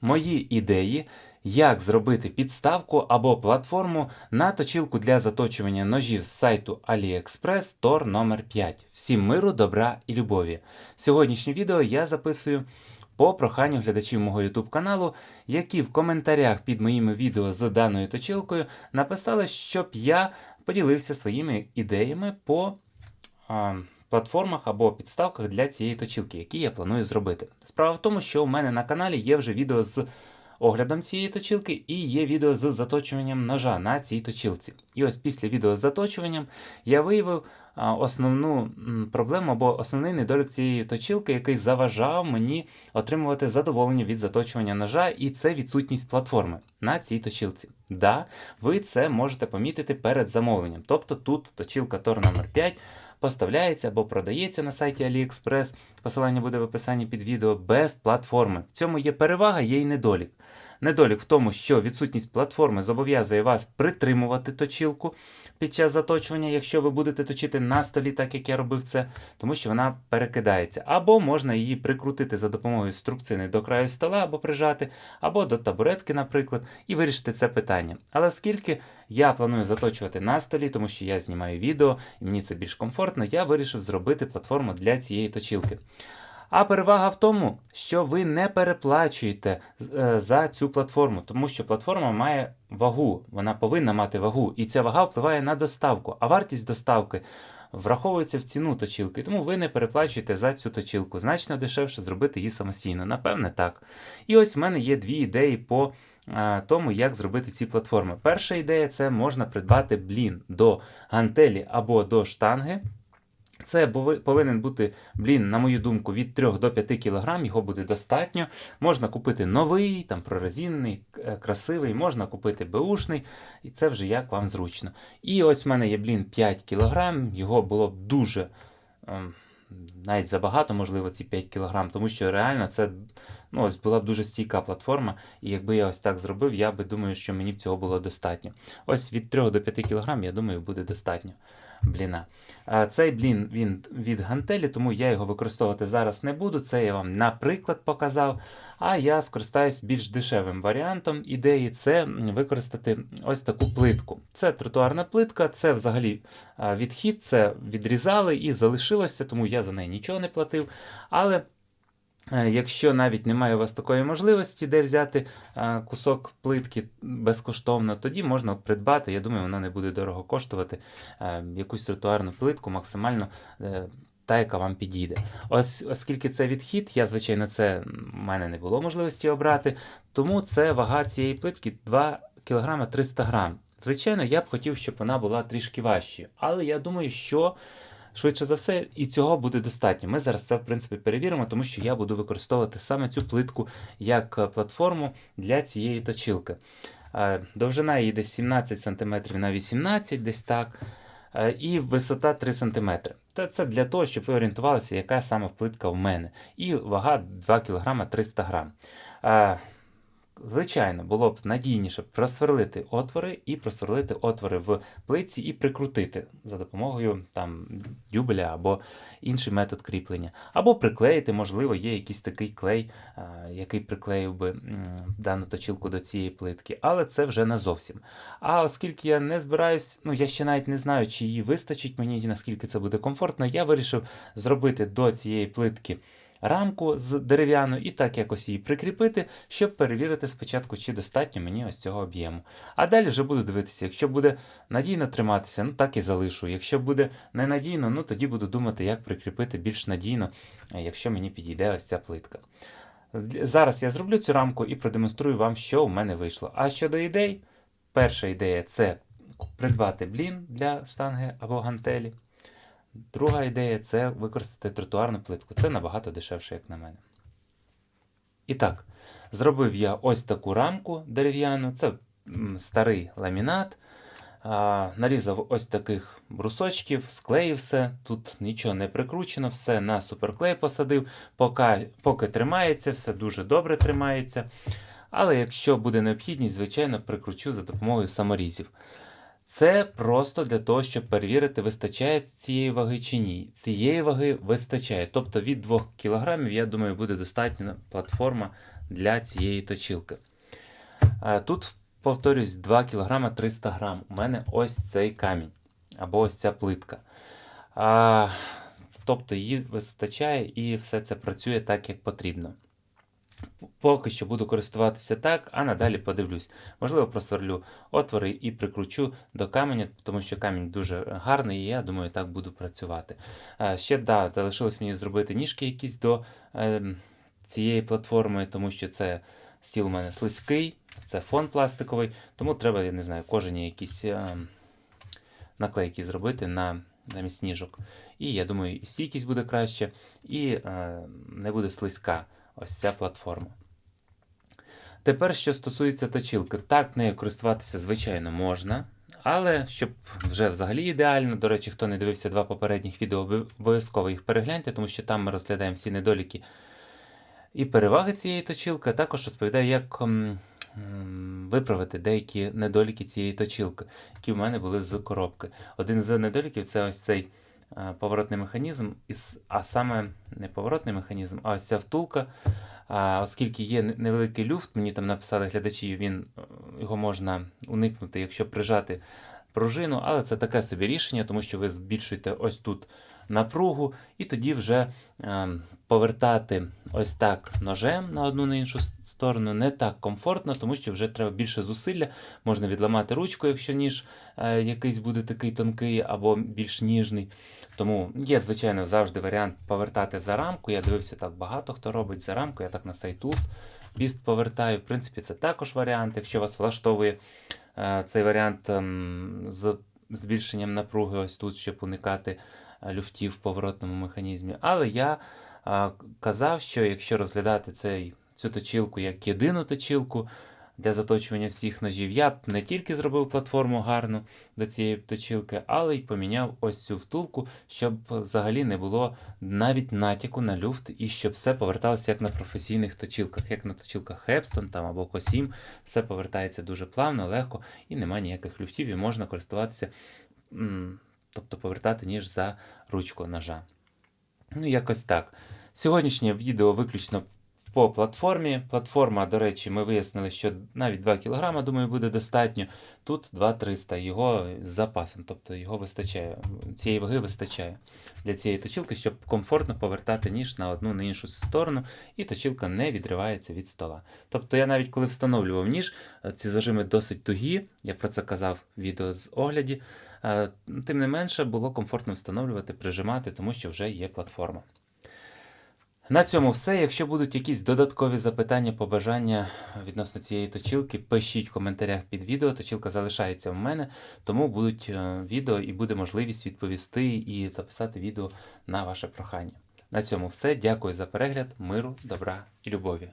мої ідеї, як зробити підставку або платформу на точилку для заточування ножів з сайту AliExpress Тор номер 5. Всім миру, добра і любові. Сьогоднішнє відео я записую по проханню глядачів мого YouTube каналу, які в коментарях під моїми відео з даною точилкою написали, щоб я поділився своїми ідеями по платформах або підставках для цієї точилки, які я планую зробити. Справа в тому, що у мене на каналі є вже відео з оглядом цієї точилки і є відео з заточуванням ножа на цій точилці. І ось після відео з заточуванням я виявив основну проблему або основний недолік цієї точилки, який заважав мені отримувати задоволення від заточування ножа, і це відсутність платформи на цій точилці. Да, ви це можете помітити перед замовленням. Тобто тут точилка Тор номер 5 поставляється або продається на сайті AliExpress, посилання буде в описанні під відео без платформи. В цьому є перевага, є і недолік. Недолік в тому, що відсутність платформи зобов'язує вас притримувати точилку під час заточування, якщо ви будете точити на столі, так як я робив це, тому що вона перекидається. Або можна її прикрутити за допомогою струбцини до краю стола або прижати, або до табуретки, наприклад, і вирішити це питання. Але оскільки я планую заточувати на столі, тому що я знімаю відео і мені це більш комфортно, я вирішив зробити платформу для цієї точилки. А перевага в тому, що ви не переплачуєте е, за цю платформу, тому що платформа має вагу, вона повинна мати вагу, і ця вага впливає на доставку. А вартість доставки враховується в ціну точилки, тому ви не переплачуєте за цю точилку. Значно дешевше зробити її самостійно. Напевне, так. І ось в мене є дві ідеї по е, тому, як зробити ці платформи. Перша ідея це можна придбати блін до гантелі або до штанги. Це повинен бути блін, на мою думку, від 3 до 5 кг, його буде достатньо. Можна купити новий, там прорезинний, красивий, можна купити беушний, і це вже як вам зручно. І ось в мене є блін 5 кг, його було б дуже. Ем, навіть забагато, можливо, ці 5 кг, тому що реально це ну, ось була б дуже стійка платформа, і якби я ось так зробив, я би думаю, що мені б цього було достатньо. Ось від 3 до 5 кг, я думаю, буде достатньо бліна. Цей блін він від гантелі, тому я його використовувати зараз не буду. Це я вам наприклад показав. А я скористаюсь більш дешевим варіантом ідеї це використати ось таку плитку. Це тротуарна плитка, це взагалі відхід, це відрізали і залишилося, тому я за неї нічого не платив. Але якщо навіть немає у вас такої можливості, де взяти е, кусок плитки безкоштовно, тоді можна придбати. Я думаю, вона не буде дорого коштувати е, якусь тротуарну плитку максимально. Та, яка вам підійде. Ось, Оскільки це відхід, я, звичайно, це в мене не було можливості обрати, тому це вага цієї плитки 2 кг 300 г. Звичайно, я б хотів, щоб вона була трішки важчою. Але я думаю, що Швидше за все, і цього буде достатньо. Ми зараз це в принципі перевіримо, тому що я буду використовувати саме цю плитку як е, платформу для цієї точилки. Е, довжина її десь 17 см на 18 десь так. Е, і висота 3 см. Це для того, щоб ви орієнтувалися, яка саме плитка в мене. І вага 2 кг 300 г. Звичайно, було б надійніше просверлити отвори і просверлити отвори в плитці і прикрутити за допомогою там дюбеля або інший метод кріплення. Або приклеїти, можливо, є якийсь такий клей, який приклеїв би дану точилку до цієї плитки, але це вже не зовсім. А оскільки я не збираюсь, ну я ще навіть не знаю, чи її вистачить мені, наскільки це буде комфортно, я вирішив зробити до цієї плитки рамку з дерев'яну і так якось її прикріпити, щоб перевірити спочатку, чи достатньо мені ось цього об'єму. А далі вже буду дивитися, якщо буде надійно триматися, ну так і залишу. Якщо буде ненадійно, ну тоді буду думати, як прикріпити більш надійно, якщо мені підійде ось ця плитка. Зараз я зроблю цю рамку і продемонструю вам, що у мене вийшло. А щодо ідей, перша ідея це придбати блін для штанги або гантелі. Друга ідея це використати тротуарну плитку. Це набагато дешевше, як на мене. І так, зробив я ось таку рамку дерев'яну, це старий ламінат. Нарізав ось таких брусочків, склеїв все. Тут нічого не прикручено, все на суперклей посадив, поки, поки тримається, все дуже добре тримається. Але якщо буде необхідність, звичайно, прикручу за допомогою саморізів. Це просто для того, щоб перевірити, вистачає цієї ваги чи ні. Цієї ваги вистачає. Тобто від 2 кг, я думаю, буде достатня платформа для цієї точилки. Е, Тут, повторюсь, 2 кг 300 г. У мене ось цей камінь або ось ця плитка. Тобто її вистачає і все це працює так, як потрібно. Поки що буду користуватися так, а надалі подивлюсь. Можливо, просверлю отвори і прикручу до каменя, тому що камінь дуже гарний, і я думаю, так буду працювати. Е, Ще да, залишилось мені зробити ніжки якісь до е, цієї платформи, тому що це стіл у мене слизький, це фон пластиковий, тому треба, я не знаю, кожені якісь е, наклейки зробити на замість ніжок. І я думаю, і стійкість буде краще, і е, не буде слизька ось ця платформа. Тепер, що стосується точилки, так нею користуватися, звичайно, можна. Але щоб вже взагалі ідеально, до речі, хто не дивився два попередніх відео, обов'язково їх перегляньте, тому що там ми розглядаємо всі недоліки і переваги цієї точилки, а також розповідаю, як м, м, виправити деякі недоліки цієї точилки, які в мене були з коробки. Один з недоліків це ось цей поворотний механізм, а саме не поворотний механізм, а ось ця втулка. Оскільки є невеликий люфт, мені там написали глядачі, він е, його можна уникнути, якщо прижати пружину, але це таке собі рішення, тому що ви збільшуєте ось тут напругу, і тоді вже е, повертати ось так ножем на одну на іншу сторону не так комфортно, тому що вже треба більше зусилля. Можна відламати ручку, якщо ніж е, якийсь буде такий тонкий або більш ніжний. Тому є, звичайно, завжди варіант повертати за рамку. Я дивився так багато хто робить за рамку. Я так на SiteTools біст повертаю. В принципі, це також варіант, якщо вас влаштовує е, цей варіант ем, з збільшенням напруги, ось тут, щоб уникати люфтів в поворотному механізмі. Але я е, казав, що якщо розглядати цей, цю точилку як єдину точилку для заточування всіх ножів, я б не тільки зробив платформу гарну до цієї точилки, але й поміняв ось цю втулку, щоб взагалі не було навіть натяку на люфт, і щоб все поверталося як на професійних точилках, як на точилках Hepston там або Косім, все повертається дуже плавно, легко і немає ніяких люфтів, і можна користуватися, тобто повертати ніж за ручку ножа. Ну, якось так. Сьогоднішнє відео виключно по платформі. Платформа, до речі, ми вияснили, що навіть 2 кг, думаю, буде достатньо. Тут 2-300, його з запасом, тобто його вистачає, цієї ваги вистачає для цієї точилки, щоб комфортно повертати ніж на одну на іншу сторону, і точилка не відривається від стола. Тобто я навіть коли встановлював ніж, ці зажими досить тугі, я про це казав в відео з огляді. Е, Тим не менше було комфортно встановлювати, прижимати, тому що вже є платформа. На цьому все. Якщо будуть якісь додаткові запитання, побажання відносно цієї точилки, пишіть в коментарях під відео. Точилка залишається в мене, тому будуть е, відео і буде можливість відповісти і записати відео на ваше прохання. На цьому все. Дякую за перегляд, миру, добра і любові.